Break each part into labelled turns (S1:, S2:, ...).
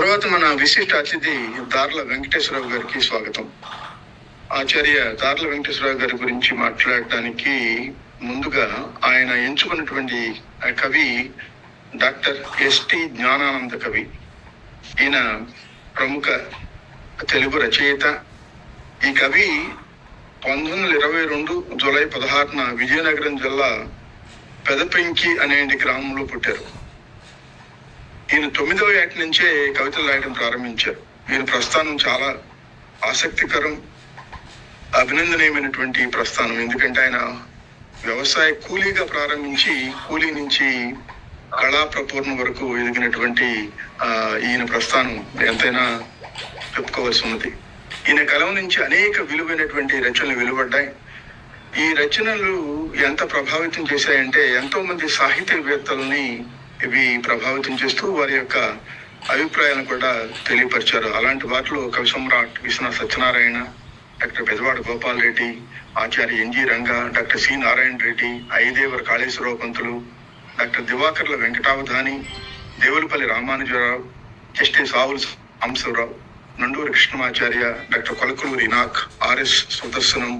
S1: తర్వాత మన విశిష్ట అతిథి దార్ల వెంకటేశ్వరరావు గారికి స్వాగతం. ఆచార్య దార్ల వెంకటేశ్వరరావు గారి గురించి మాట్లాడటానికి ముందుగా ఆయన ఎంచుకున్నటువంటి ఆ కవి డాక్టర్ ఎస్టి జ్ఞానానంద కవి. ఈయన ప్రముఖ తెలుగు రచయిత. ఈ కవి పంతొమ్మిది వందల ఇరవై రెండు జూలై పదహారున విజయనగరం జిల్లా పెదపెంకి అనే గ్రామంలో పుట్టారు. ఈయన తొమ్మిదవ ఏట నుంచే కవితలు రాయడం ప్రారంభించారు ఈయన ప్రస్థానం చాలా ఆసక్తికరం అభినందనీయమైనటువంటి ప్రస్థానం. ఎందుకంటే ఆయన వ్యవసాయ కూలీగా ప్రారంభించి కూలీ నుంచి కళా ప్రపూర్ణ వరకు ఎదిగినటువంటి ఆ, ఈయన ప్రస్థానం. ఎంతైనా చెప్పుకోవాల్సి ఉన్నది. ఈయన కలం నుంచి అనేక విలువైనటువంటి రచనలు వెలువడ్డాయి. ఈ రచనలు ఎంత ప్రభావితం చేశాయంటే ఎంతో మంది సాహిత్యవేత్తలని ఇవి ప్రభావితం చేస్తూ వారి యొక్క అభిప్రాయాలను కూడా తెలియపరిచారు. అలాంటి వాటిలో Kavi Samrat Viswanath Satyanarayana doctor Pedavada Gopal Reddy Acharya NG Ranga doctor C Narayana Reddy Aidevara Kaleswararao Pantulu doctor Divakarla Venkatavadhani Devulapalli Ramanujarao justice Avula Amsavarao Nanduri Krishnamacharya doctor Kolakaluri నాక్ ఆర్ఎస్ సుదర్శనం.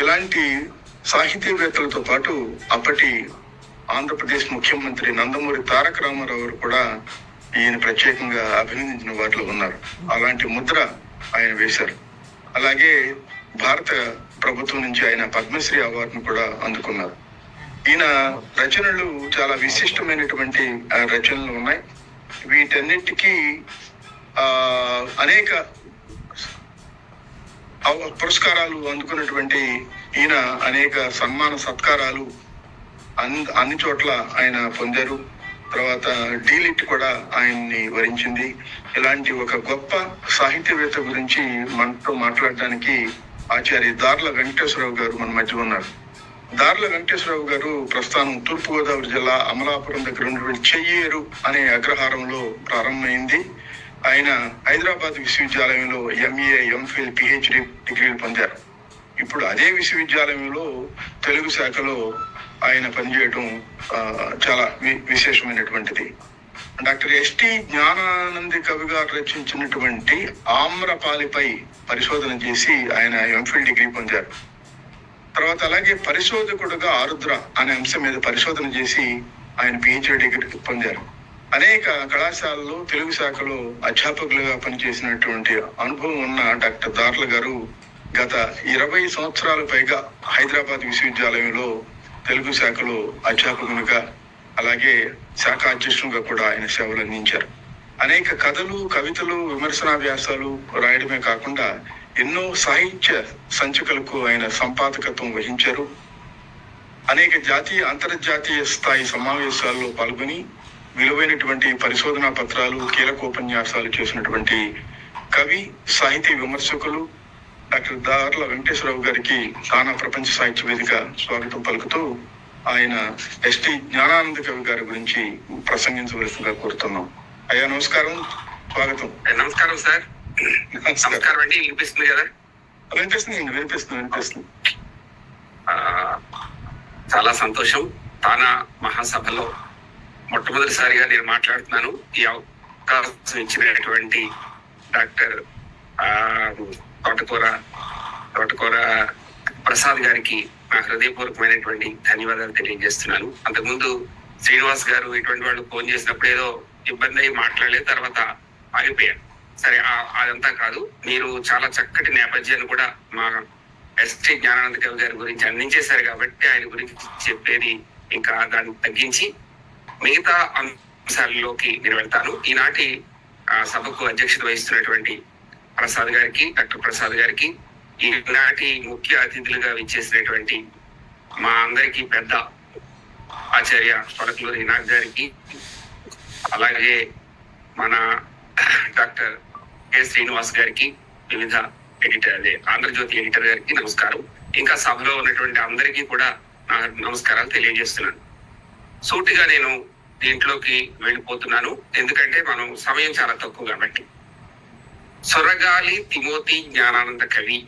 S1: ఇలాంటి సాహితీవేత్తలతో పాటు అప్పటి ఆంధ్రప్రదేశ్ ముఖ్యమంత్రి నందమూరి తారక రామారావు కూడా ఈయన ప్రత్యేకంగా అభినందించిన వాటిలో ఉన్నారు. అలాంటి ముద్ర ఆయన వేశారు. అలాగే భారత ప్రభుత్వం నుంచి ఆయన పద్మశ్రీ అవార్డును కూడా అందుకున్నారు. ఈయన రచనలు చాలా విశిష్టమైనటువంటి రచనలు ఉన్నాయి. వీటన్నిటికీ ఆ అనేక పురస్కారాలు అందుకున్నటువంటి ఈయన అనేక సన్మాన సత్కారాలు అన్- అన్ని చోట్ల ఆయన పొందారు. తర్వాత డీలిట్ కూడా ఆయన్ని వరించింది. ఇలాంటి ఒక గొప్ప సాహిత్యవేత్త గురించి మనతో మాట్లాడడానికి ఆచార్య దార్ల వెంకటేశ్వరరావు గారు మన మధ్య ఉన్నారు. దార్ల వెంకటేశ్వరరావు గారు ప్రస్థానం తూర్పుగోదావరి జిల్లా అమలాపురం దగ్గర ఉన్నటువంటి చెయ్యేరు అనే అగ్రహారంలో ప్రారంభమైంది. ఆయన హైదరాబాద్ విశ్వవిద్యాలయంలో ఎంఏ ఎంఫిల్ పిహెచ్డి డిగ్రీలు పొందారు. ఇప్పుడు అదే విశ్వవిద్యాలయంలో తెలుగు శాఖలో ఆయన పనిచేయటం చాలా వి- విశేషమైనటువంటిది. డాక్టర్ ఎస్టి జ్ఞానానంది కవి గారు రచించినటువంటి ఆమ్రపాలిపై పరిశోధన చేసి ఆయన ఎంఫిల్ డిగ్రీ పొందారు. తర్వాత అలాగే పరిశోధకుడుగా ఆరుద్ర అనే అంశం మీద పరిశోధన చేసి ఆయన పిహెచ్డి డిగ్రీ పొందారు. అనేక కళాశాలలో తెలుగు శాఖలో అధ్యాపకులుగా పనిచేసినటువంటి అనుభవం ఉన్న డాక్టర్ దార్ల గారు గత ఇరవై సంవత్సరాల పైగా హైదరాబాద్ విశ్వవిద్యాలయంలో తెలుగు శాఖలో అధ్యాపకునిగా అలాగే శాఖ అధ్యక్షునిగా కూడా ఆయన సేవలు అందించారు. అనేక కథలు కవితలు విమర్శనా వ్యాసాలు రాయడమే కాకుండా ఎన్నో సాహిత్య సంచికలకు ఆయన సంపాదకత్వం వహించారు. అనేక జాతీయ అంతర్జాతీయ స్థాయి సమావేశాల్లో పాల్గొని విలువైనటువంటి పరిశోధనా పత్రాలు కీలకోపన్యాసాలు చేసినటువంటి కవి సాహితీ విమర్శకులు డాక్టర్ దార్ల వెంకటేశ్వరరావు గారికి తానా ప్రపంచ సాహిత్య వేదిక స్వాగతం పలుకుతూ ఆయన ఎస్టి జ్ఞానానంద కవి గారి గురించి ప్రసంగించవలసిందిగా కోరుతున్నాం. అయ్యా నమస్కారం. స్వాగతం.
S2: నమస్కారం సార్.
S1: నమస్కారం.
S2: అండి. వినిపిస్తుంది కదా?
S1: వినిపిస్తుంది వినిపిస్తుంది వినిపిస్తుంది.
S2: చాలా సంతోషం. తానా మహాసభలో మొట్టమొదటిసారిగా నేను మాట్లాడుతున్నాను. ఈ అవకాశం ఇచ్చినటువంటి డాక్టర్ ఆ, తోటకూర తోటకూర ప్రసాద్ గారికి నా హృదయపూర్వకమైనటువంటి ధన్యవాదాలు తెలియజేస్తున్నాను. అంతకుముందు శ్రీనివాస్ గారు ఇటువంటి వాళ్ళు ఫోన్ చేసినప్పుడు ఏదో ఇబ్బంది అయి మాట్లాడలేదు తర్వాత ఆగిపోయాను సరే అదంతా కాదు. మీరు చాలా చక్కటి నేపథ్యాన్ని కూడా మా ఎస్టీ జ్ఞానానంద కవి గారి గురించి అందించేశారు కాబట్టి ఆయన గురించి చెప్పేది ఇంకా దాన్ని తగ్గించి మిగతా అంశాలలోకి నేను వెళ్తాను. ఈనాటి ఆ, సభకు అధ్యక్షత వహిస్తున్నటువంటి ప్రసాద్ గారికి డాక్టర్ ప్రసాద్ గారికి ఈనాటి ముఖ్య అతిథులుగా విచ్చేసినటువంటి మా అందరికీ పెద్ద ఆచార్య పడకలూరు నాగ్ గారికి అలాగే మన డాక్టర్ కె శ్రీనివాస్ గారికి వివిధ ఎడిటర్ అదే ఆంధ్రజ్యోతి ఎడిటర్ గారికి నమస్కారం. ఇంకా సభలో ఉన్నటువంటి అందరికీ కూడా నా నమస్కారాలు తెలియజేస్తున్నాను. సూటిగా నేను దీంట్లోకి వెళ్ళిపోతున్నాను. ఎందుకంటే మనం సమయం చాలా తక్కువ కాబట్టి. సొరగాలి తిమోతి జ్ఞానానంద కవి.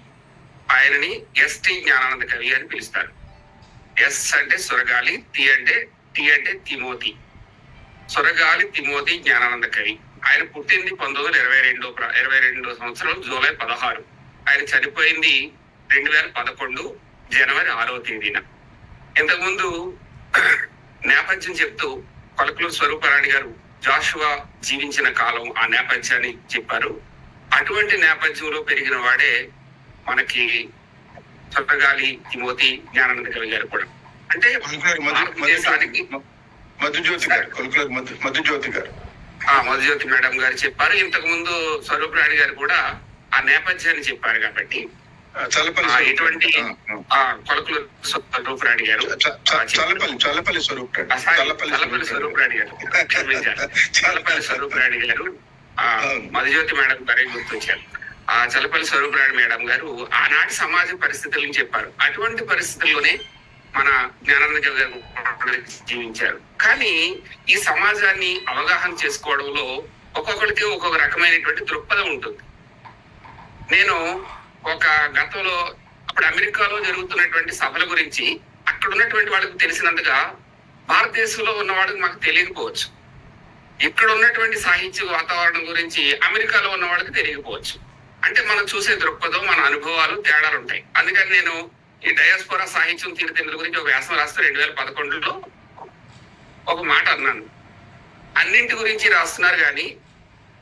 S2: ఆయనని ఎస్టి జ్ఞానానంద కవి అని పిలుస్తారు. ఎస్ అంటే సొరగాలి టి అంటే టి అంటే తిమోతి. సొరగాలి తిమోతి జ్ఞానానంద కవి. ఆయన పుట్టింది పంతొమ్మిది వందల ఇరవై రెండో ఇరవై రెండు సంవత్సరం జూలై పదహారు. ఆయన చనిపోయింది రెండు వేల పదకొండు జనవరి ఆరవ తేదీన. ఇంతకుముందు నేపథ్యం చెప్తూ పలుకులూరు స్వరూపరాణి గారు జాషువా జీవించిన కాలం ఆ నేపథ్యాన్ని చెప్పారు. అటువంటి నేపథ్యంలో పెరిగిన వాడే మనకి చొట్టగాలి తిమోతి జ్ఞానానంద కవి గారు కూడా. అంటే భారతదేశానికి
S1: మధుజ్యోతి గారు మధుజ్యోతి గారు.
S2: ఆ మధుజ్యోతి మేడం గారు చెప్పారు. ఇంతకు ముందు స్వరూపరాణి గారు కూడా ఆ నేపథ్యాన్ని చెప్పారు కాబట్టి ఎటువంటి కొలకులు స్వరూపరాణి గారు
S1: చల్లపల్లి చల్లపల్లి స్వరూప్
S2: ఆ, సారీ,
S1: చల్లపల్లి
S2: స్వరూపరాణి గారు. చల్లపల్లి స్వరూపరాణి గారు మధుజ్యోతి మేడం గారే గుర్తించారు. ఆ చల్లపల్లి స్వరూపరాయణ మేడం గారు ఆనాటి సమాజ పరిస్థితులను చెప్పారు. అటువంటి పరిస్థితుల్లోనే మన జ్ఞానానంద గారు జీవించారు. కానీ ఈ సమాజాన్ని అవగాహన చేసుకోవడంలో ఒక్కొక్కరికి ఒక్కొక్క రకమైనటువంటి దృక్పథం ఉంటుంది. నేను ఒక గతంలో అప్పుడు అమెరికాలో జరుగుతున్నటువంటి సభల గురించి అక్కడ ఉన్నటువంటి వాళ్ళకి తెలిసినంతగా భారతదేశంలో ఉన్న వాళ్ళకి మాకు తెలియకపోవచ్చు. ఇక్కడ ఉన్నటువంటి సాహిత్య వాతావరణం గురించి అమెరికాలో ఉన్న వాళ్ళకి తెలియకపోవచ్చు. అంటే మనం చూసే దృక్పథం మన అనుభవాలు తేడాలు ఉంటాయి. అందుకని నేను ఈ డయాస్పోరా సాహిత్యం తీరుతెన్నుల గురించి ఒక వ్యాసం రాస్తూ రెండు వేల పదకొండులో ఒక మాట అన్నాను. అన్నింటి గురించి రాస్తున్నారు కానీ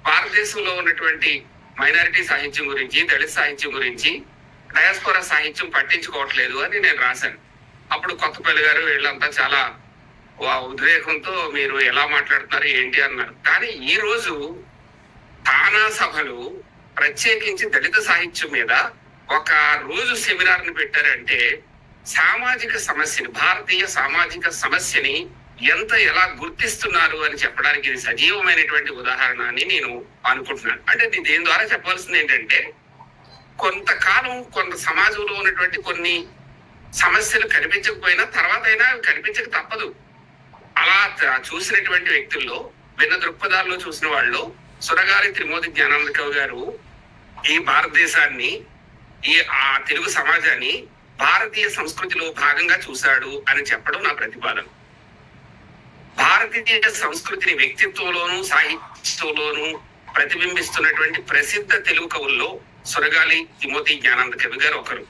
S2: భారతదేశంలో ఉన్నటువంటి మైనారిటీ సాహిత్యం గురించి దళిత సాహిత్యం గురించి డయాస్పోరా సాహిత్యం పట్టించుకోవట్లేదు అని నేను రాశాను. అప్పుడు కొత్తపల్లి గారు వీళ్ళంతా చాలా ఉద్రేకంతో మీరు ఎలా మాట్లాడుతున్నారు ఏంటి అన్నారు. కానీ ఈ రోజు తానా సభలు ప్రత్యేకించి దళిత సాహిత్యం మీద ఒక రోజు సెమినార్ని పెట్టారంటే సామాజిక సమస్యని భారతీయ సామాజిక సమస్యని ఎంత ఎలా గుర్తిస్తున్నారు అని చెప్పడానికి ఇది సజీవమైనటువంటి ఉదాహరణ అని నేను అనుకుంటున్నాను. అంటే దీని ద్వారా చెప్పవలసింది ఏంటంటే కొంతకాలం కొంత సమాజంలో ఉన్నటువంటి కొన్ని సమస్యలు కనిపించకపోయినా తర్వాత అయినా కనిపించక తప్పదు. అలా చూసినటువంటి వ్యక్తుల్లో భిన్న దృక్పథాల్లో చూసిన వాళ్ళు సురగారి త్రిమూర్తి జ్ఞానానంద కవి గారు ఈ భారతదేశాన్ని ఈ ఆ తెలుగు సమాజాన్ని భారతీయ సంస్కృతిలో భాగంగా చూశాడు అని చెప్పడం నా ప్రతిపాదన. భారతీయ సంస్కృతిని వ్యక్తిత్వంలోను సాహిత్యంలోను ప్రతిబింబిస్తున్నటువంటి ప్రసిద్ధ తెలుగు కవుల్లో సురగాలి తిమోతి జ్ఞానానంద కవి గారు ఒకరు.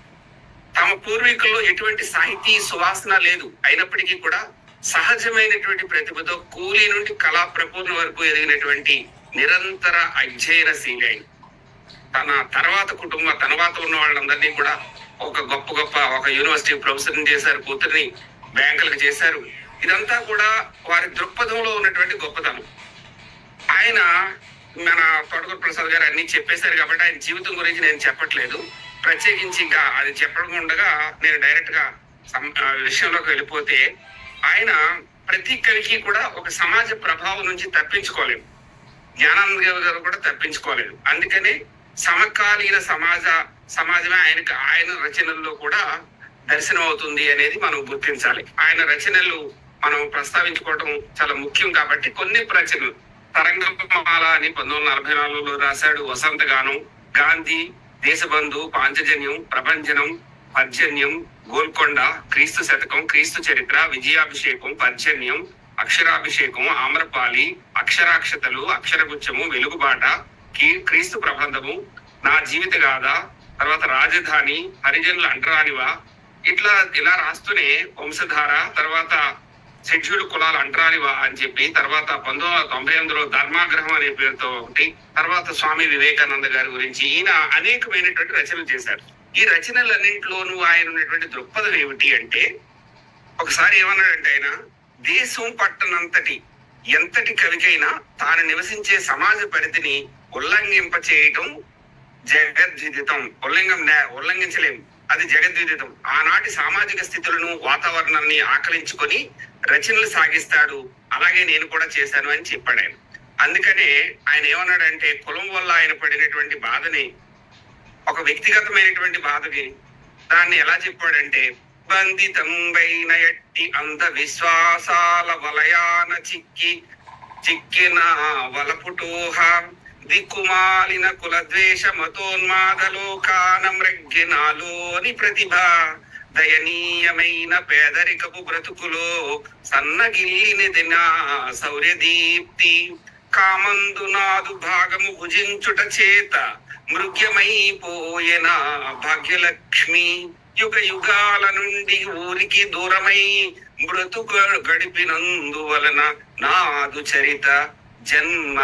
S2: తమ పూర్వీకుల్లో ఎటువంటి సాహితీ సువాసన లేదు. అయినప్పటికీ కూడా సహజమైనటువంటి ప్రతిభతో కూలీ నుండి కళా ప్రపూర్ణ వరకు ఎదిగినటువంటి నిరంతర అధ్యయనశీలి ఆయన తన తర్వాత కుటుంబ తర్వాత ఉన్న వాళ్ళందరినీ కూడా ఒక గొప్ప గొప్ప ఒక యూనివర్సిటీ ప్రొఫెసర్ చేశారు కూతుర్ని బ్యాంకులకు చేశారు. ఇదంతా కూడా వారి దృక్పథంలో ఉన్నటువంటి గొప్పతనం. ఆయన మన తోటకూరు ప్రసాద్ గారు అన్ని చెప్పేశారు కాబట్టి ఆయన జీవితం గురించి నేను చెప్పట్లేదు. ప్రత్యేకించి ఇంకా అది చెప్పడం ఉండగా నేను డైరెక్ట్గా విషయంలోకి వెళ్ళిపోతే ఆయన ప్రతి కవికి కూడా ఒక సమాజ ప్రభావం నుంచి తప్పించుకోలేదు. జ్ఞానానంద గారు గారు కూడా తప్పించుకోలేదు. అందుకని సమకాలీన సమాజ సమాజమే ఆయనకు ఆయన రచనల్లో కూడా దర్శనం అవుతుంది అనేది మనం గుర్తించాలి. ఆయన రచనలు మనం ప్రస్తావించుకోవటం చాలా ముఖ్యం కాబట్టి కొన్ని రచనలు తరంగమాల అని పంతొమ్మిది వందల నలభై నాలుగులో రాశాడు వసంత గానం గాంధీ దేశబంధు పాంచజన్యం ప్రభంజనం పర్జన్యం గోల్కొండ క్రీస్తు శతకం క్రీస్తు చరిత్ర విజయాభిషేకం పర్జన్యం అక్షరాభిషేకం ఆమ్రపాలి అక్షరాక్షతలు అక్షరగుచ్చము వెలుగుబాట క్రీస్తు ప్రబంధము నా జీవిత గాథ తర్వాత రాజధాని హరిజనులు అంటరానివా ఇట్లా ఇలా రాస్తూనే వంశధార తర్వాత షెడ్యూల్డ్ కులాలు అంటరానివా అని చెప్పి తర్వాత పంతొమ్మిది వందల తొంభై ఎనిమిదిలో ధర్మాగ్రహం అనే పేరుతో ఒకటి తర్వాత స్వామి వివేకానంద గారి గురించి ఈయన అనేకమైనటువంటి రచనలు చేశారు. ఈ రచనలన్నింటిలోనూ ఆయన ఉన్నటువంటి దృక్పథం ఏమిటి అంటే ఒకసారి ఏమన్నాడంటే ఆయన దేశం పట్టనంతటి ఎంతటి కవికైనా తాను నివసించే సమాజ పరిధిని ఉల్లంఘింప చేయటం జగద్విదితం. ఉల్లంఘం ఉల్లంఘించలేము అది జగద్విదితం. ఆనాటి సామాజిక స్థితులను వాతావరణాన్ని ఆకలించుకొని రచనలు సాగిస్తాడు. అలాగే నేను కూడా చేశాను అని చెప్పాడు ఆయన. అందుకనే ఆయన ఏమన్నాడంటే కులం వల్ల ఆయన పడినటువంటి బాధని ఒక వ్యక్తిగతమైనటువంటి బాధకి దాన్ని ఎలా చెప్పాడంటే బంధితంబైన ఎట్టి అంధ విశ్వాసాల వలయాన చిక్కి చిక్కిన వలపుటూహ దిక్కుమాలిన కుల ద్వేష మతోన్మాదలోకాన మృగ్గినాలోని ప్రతిభ దయనీయమైన పేదరికపు బ్రతుకులో సన్నగిల్లినది నా శౌర్య కామందునాదు కామందు నాదు భాగము భుజించుట చేత మృగ్యమైపోయేన భాగ్యలక్ష్మి? యుగ యుగాల నుండి ఊరికి దూరమై బ్రతుకు గడిపినందువలన నాదు చరిత జన్మ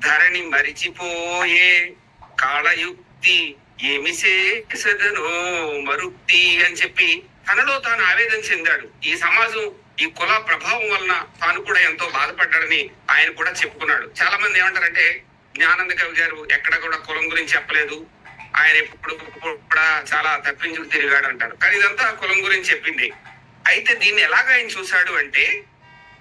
S2: ధరణి మరిచిపోయే కాళయుక్తి ఏమి చేసదనో మరుక్తి అని చెప్పి తనలో తాను ఆవేదన చెందాడు. ఈ సమాజం ఈ కుల ప్రభావం వలన తాను కూడా ఎంతో బాధపడ్డాడని ఆయన కూడా చెప్పుకున్నాడు. చాలా మంది ఏమంటారంటే జ్ఞానంద కవి గారు ఎక్కడ కూడా కులం గురించి చెప్పలేదు. ఆయన ఎప్పుడు కూడా చాలా తప్పించుకు తిరిగాడు అంటారు. కానీ ఇదంతా కులం గురించి చెప్పింది. అయితే దీన్ని ఎలాగ ఆయన చూశాడు అంటే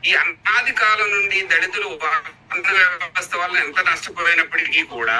S2: ఈ అనాది కాలం నుండి దళితులు వర్ణ వ్యవస్థ వల్ల ఎంత నష్టపోయినప్పటికీ కూడా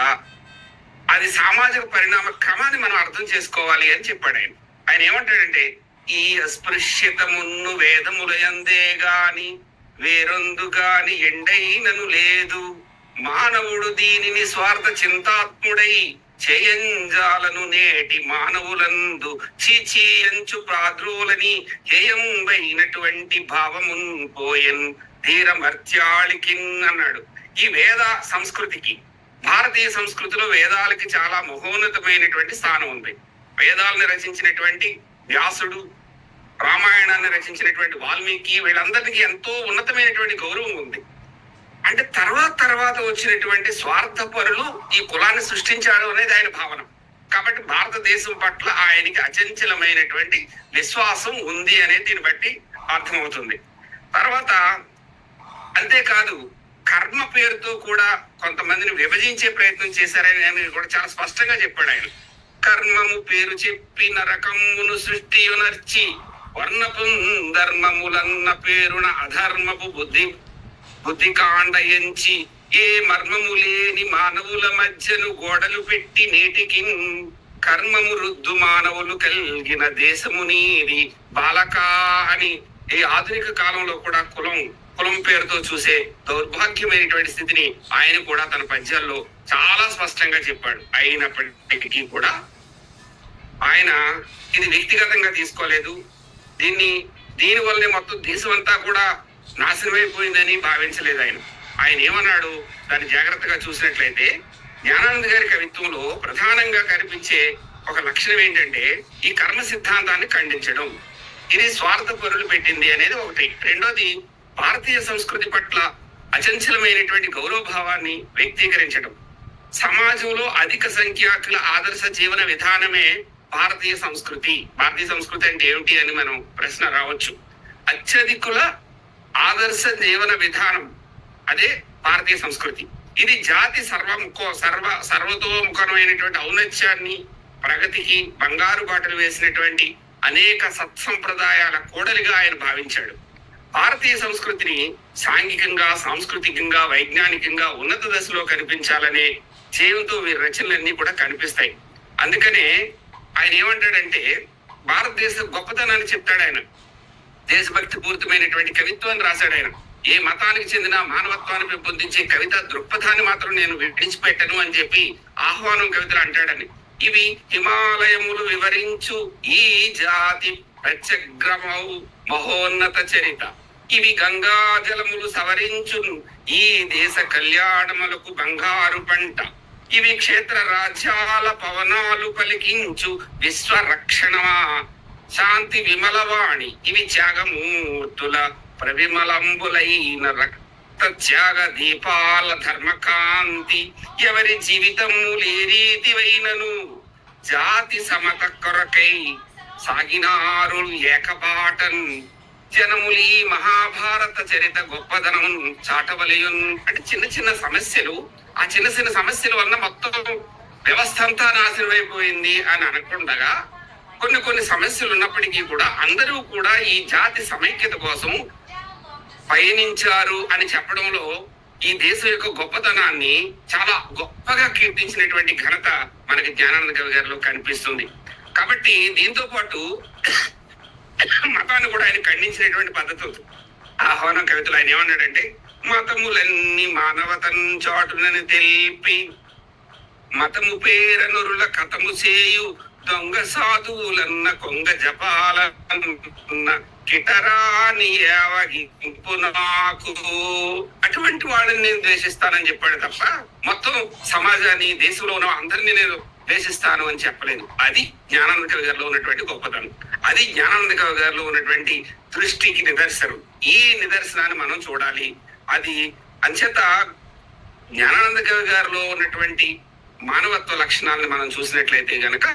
S2: అది సామాజిక పరిణామ క్రమాన్ని మనం అర్థం చేసుకోవాలి అని చెప్పాడు ఆయన. ఆయన ఏమంటాడంటే ఈ అస్పృశ్యతమున్ను వేదములయందే గాని వేరొందు గాని ఎండైనను లేదు. మానవుడు దీనిని స్వార్థ చింతాత్ముడై చేయంజాలను నేటి మానవులందు చీచీయంచు ప్రాద్రోలని హేయంబైనటువంటి భావమున్ పోయన్ ధీరమర్త్యాళికిన్ అన్నాడు. ఈ వేద సంస్కృతికి భారతీయ సంస్కృతిలో వేదాలకి చాలా మహోన్నతమైనటువంటి స్థానం ఉంది వేదాలను రచించినటువంటి వ్యాసుడు రామాయణాన్ని రచించినటువంటి వాల్మీకి వీళ్ళందరికీ ఎంతో ఉన్నతమైనటువంటి గౌరవం ఉంది. అంటే తర్వాత తర్వాత వచ్చినటువంటి స్వార్థపరులు ఈ కులాన్ని సృష్టించాడు అనేది ఆయన భావన. కాబట్టి భారతదేశం పట్ల ఆయనకి అచంచలమైనటువంటి విశ్వాసం ఉంది అనేది దీన్ని బట్టి అర్థమవుతుంది. తర్వాత అంతేకాదు కర్మ పేరుతో కూడా కొంతమందిని విభజించే ప్రయత్నం చేశారని ఆయన కూడా చాలా స్పష్టంగా చెప్పాడు ఆయన. కర్మము పేరు చెప్పి నరకమును సృష్టియునర్చి వర్ణపు ధర్మములన్న పేరున అధర్మపు బుద్ధి. బుద్ధి కాండ ఎంచి ఏ మర్మము లేని మానవుల మధ్యను గోడలు పెట్టి నేటికి కర్మము రుద్దు మానవులు కలిగిన దేశము నీది. బాలకా అని ఈ ఆధునిక కాలంలో కూడా కులం కులం పేరుతో చూసే దౌర్భాగ్యమైనటువంటి స్థితిని ఆయన కూడా తన పద్యాల్లో చాలా స్పష్టంగా చెప్పాడు. అయినప్పటికీ కూడా ఆయన ఇది వ్యక్తిగతంగా తీసుకోలేదు. దీన్ని దీనివల్లే మొత్తం దేశం అంతా కూడా నాశనమైపోయిందని భావించలేదు ఆయన. ఆయన ఏమన్నాడు? దాన్ని జాగ్రత్తగా చూసినట్లయితే జ్ఞానానంద గారి కవిత్వంలో ప్రధానంగా కనిపించే ఒక లక్షణం ఏంటంటే ఈ కర్మ సిద్ధాంతాన్ని ఖండించడం. ఇది స్వార్థ పరులు పెట్టింది అనేది ఒకటి. రెండోది భారతీయ సంస్కృతి పట్ల అచంచలమైనటువంటి గౌరవభావాన్ని వ్యక్తీకరించడం. సమాజంలో అధిక సంఖ్యాకుల ఆదర్శ జీవన విధానమే భారతీయ సంస్కృతి. భారతీయ సంస్కృతి అంటే ఏమిటి అని మనం ప్రశ్న రావచ్చు. అత్యధికుల ఆదర్శ జీవన విధానం అదే భారతీయ సంస్కృతి. ఇది జాతి సర్వముఖో సర్వ సర్వతోముఖమైనటువంటి ఔన్నత్యాన్ని ప్రగతికి బంగారు బాటలు వేసినటువంటి అనేక సత్సంప్రదాయాల కూడలిగా ఆయన భావించాడు. భారతీయ సంస్కృతిని సాంఘికంగా సాంస్కృతికంగా వైజ్ఞానికంగా ఉన్నత దశలో కనిపించాలనే చేయంతో వీరి రచనలన్నీ కూడా కనిపిస్తాయి. అందుకనే ఆయన ఏమంటాడంటే భారతదేశ గొప్పతనాన్ని చెప్తాడు ఆయన. దేశభక్తి పూరితమైనటువంటి కవిత్వాన్ని రాశాడు ఆయన. ఏ మతానికి చెందిన మానవత్వాన్ని పెంపొందించే కవిత దృక్పథాన్ని మాత్రం నేను విడిచిపెట్టను అని చెప్పి ఆహ్వానం కవితలు అంటాడని. ఇవి హిమాలయములు వివరించు ఈ జాతి ప్రత్యగ్రమౌ మహోన్నత చరిత. ఇవి గంగా జలములు సవరించును ఈ దేశ కళ్యాణములకు బంగారు పంట. ఇవి క్షేత్ర రాజ్యాల పవనాలు పలికించు విశ్వ రక్షణమా శాంతి విమలవాణి ఇవి త్యాగమూర్తుల ప్రవిమలంబులైన రక్త త్యాగ దీపాల ధర్మకాంతి. ఎవరి జీవితము లేరీతివైనను రీతివైనను? జాతి సమత కొరకై సాగినారు ఏకబాటన్ జనములి మహాభారత చరిత గొప్పదనం చాటవలయున్. అంటే చిన్న చిన్న సమస్యలు ఆ చిన్న చిన్న సమస్యల వల్ల మొత్తం వ్యవస్థ అంతా నాశనం అయిపోయింది అని అనకుండగా కొన్ని కొన్ని సమస్యలు ఉన్నప్పటికీ కూడా అందరూ కూడా ఈ జాతి సమైక్యత కోసం పయనించారు అని చెప్పడంలో ఈ దేశం యొక్క గొప్పతనాన్ని చాలా గొప్పగా కీర్తించినటువంటి ఘనత మనకి జ్ఞానానంద కవి గారిలో కనిపిస్తుంది. కాబట్టి దీంతో పాటు మతాన్ని కూడా ఆయన ఖండించినటువంటి పద్ధతి ఆహ్వానం కవితలు ఆయన ఏమన్నాడంటే మతములన్నీ మానవతన్ చాటునని తెలిపి మతము పేరనురుల కథము చేయు దొంగ సాధువులన్న కొంగ జపాలన్న కిటరాని ఏవగింపు నాకు. అటువంటి వాళ్ళని నేను ద్వేషిస్తానని చెప్పాడు తప్ప మొత్తం సమాజాన్ని దేశంలో ఉన్న అందరినీ నేను ద్వేషిస్తాను అని చెప్పలేదు అది జ్ఞానానంద కవి గారిలో ఉన్నటువంటి గొప్పతనం. అది జ్ఞానానంద కవి గారిలో ఉన్నటువంటి దృష్టికి నిదర్శనం. ఈ నిదర్శనాన్ని మనం చూడాలి. అది అంచేత జ్ఞానానంద కవి గారిలో ఉన్నటువంటి మానవత్వ లక్షణాలను మనం చూసినట్లయితే గనక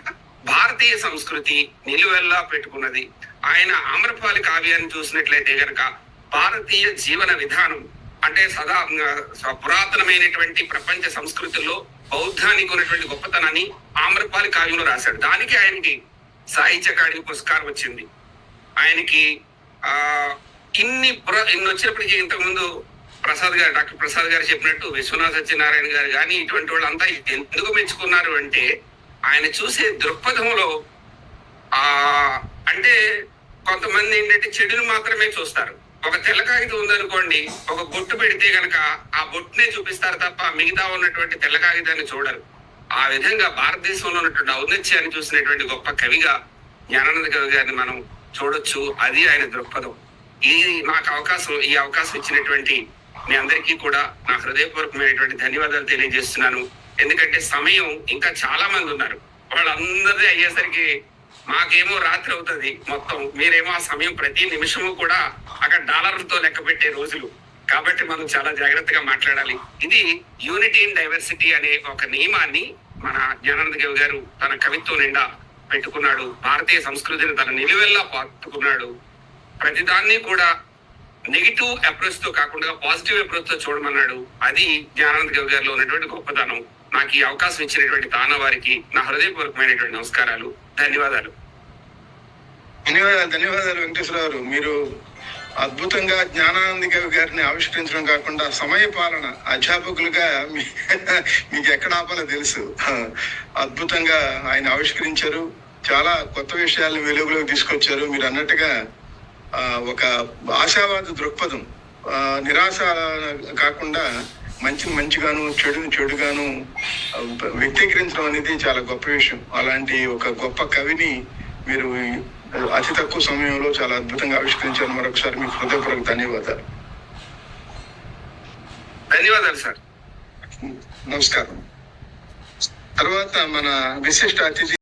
S2: భారతీయ సంస్కృతి నిలువెల్లా పెట్టుకున్నది. ఆయన ఆమ్రపాలి కావ్యాన్ని చూసినట్లయితే గనక భారతీయ జీవన విధానం అంటే సదా పురాతనమైనటువంటి ప్రపంచ సంస్కృతిలో బౌద్ధానికి ఉన్నటువంటి గొప్పతనాన్ని ఆమ్రపాలి కావ్యంలో రాశాడు. దానికి ఆయనకి సాహిత్య అకాడమీ పురస్కారం వచ్చింది. ఆయనకి ఆ ఇన్ని పుర ఇన్ని వచ్చినప్పటికీ ఇంతకుముందు ప్రసాద్ గారు డాక్టర్ ప్రసాద్ గారు చెప్పినట్టు విశ్వనాథ్ సత్యనారాయణ గారు కానీ ఇటువంటి వాళ్ళంతా ఎందుకు మెచ్చుకున్నారు అంటే ఆయన చూసే దృక్పథంలో ఆ అంటే కొంతమంది ఏంటంటే చెడును మాత్రమే చూస్తారు. ఒక తెల్ల కాగితం ఉందనుకోండి ఒక బొట్టు పెడితే గనక ఆ బొట్టునే చూపిస్తారు తప్ప మిగతా ఉన్నటువంటి తెల్ల కాగితాన్ని చూడరు. ఆ విధంగా భారతదేశంలో ఉన్నటువంటి ఔన్నత్యాన్ని చూసినటువంటి గొప్ప కవిగా జ్ఞానానంద కవి గారిని మనం చూడొచ్చు. అది ఆయన దృక్పథం. ఈ నాకు అవకాశం ఈ అవకాశం ఇచ్చినటువంటి మీ అందరికీ కూడా నా హృదయపూర్వకమైనటువంటి ధన్యవాదాలు తెలియజేస్తున్నాను. ఎందుకంటే సమయం ఇంకా చాలా మంది ఉన్నారు. వాళ్ళందరిది అయ్యేసరికి మాకేమో రాత్రి అవుతుంది మొత్తం. మీరేమో ఆ సమయం ప్రతి నిమిషము కూడా అక్కడ డాలర్లతో లెక్క పెట్టే రోజులు. కాబట్టి మనం చాలా జాగ్రత్తగా మాట్లాడాలి. ఇది యూనిటీ ఇన్ డైవర్సిటీ అనే ఒక నియమాన్ని మన జ్ఞానంద కవి గారు తన కవిత్వం నిండా పెట్టుకున్నాడు. భారతీయ సంస్కృతిని తన నిలువెల్లా పాతుకున్నాడు. ప్రతిదాన్ని కూడా నెగిటివ్ అప్రోచ్తో కాకుండా పాజిటివ్ అప్రోచ్తో చూడమన్నాడు. అది జ్ఞానానంద కవి గారిలో ఉన్నటువంటి గొప్పతనం. నాకు ఈ అవకాశం ఇచ్చినటువంటి తాన వారికి నా హృదయపూర్వకమైనటువంటి నమస్కారాలు. ధన్యవాదాలు.
S1: ధన్యవాదాలు ధన్యవాదాలు వెంకటేశ్వర గారు. మీరు అద్భుతంగా జ్ఞానానంద కవి గారిని ఆవిష్కరించడం కాకుండా సమయ పాలన అధ్యాపకులుగా మీ- మీకు ఎక్కడ ఆపాలో తెలుసు. అద్భుతంగా ఆయన ఆవిష్కరించారు. చాలా కొత్త విషయాలను వెలుగులోకి తీసుకొచ్చారు. మీరు అన్నట్టుగా ఒక ఆశావాద దృక్పథం. నిరాశ కాకుండా మంచిని మంచిగాను చెడుని చెడుగాను వ్యక్తీకరించడం అనేది చాలా గొప్ప విషయం. అలాంటి ఒక గొప్ప కవిని మీరు అతి తక్కువ సమయంలో చాలా అద్భుతంగా ఆవిష్కరించారు. మరొకసారి మీకు హృదయపూర్వక ధన్యవాదాలు.
S2: ధన్యవాదాలు సార్.
S1: నమస్కారం. తర్వాత మన విశిష్ట అతిథి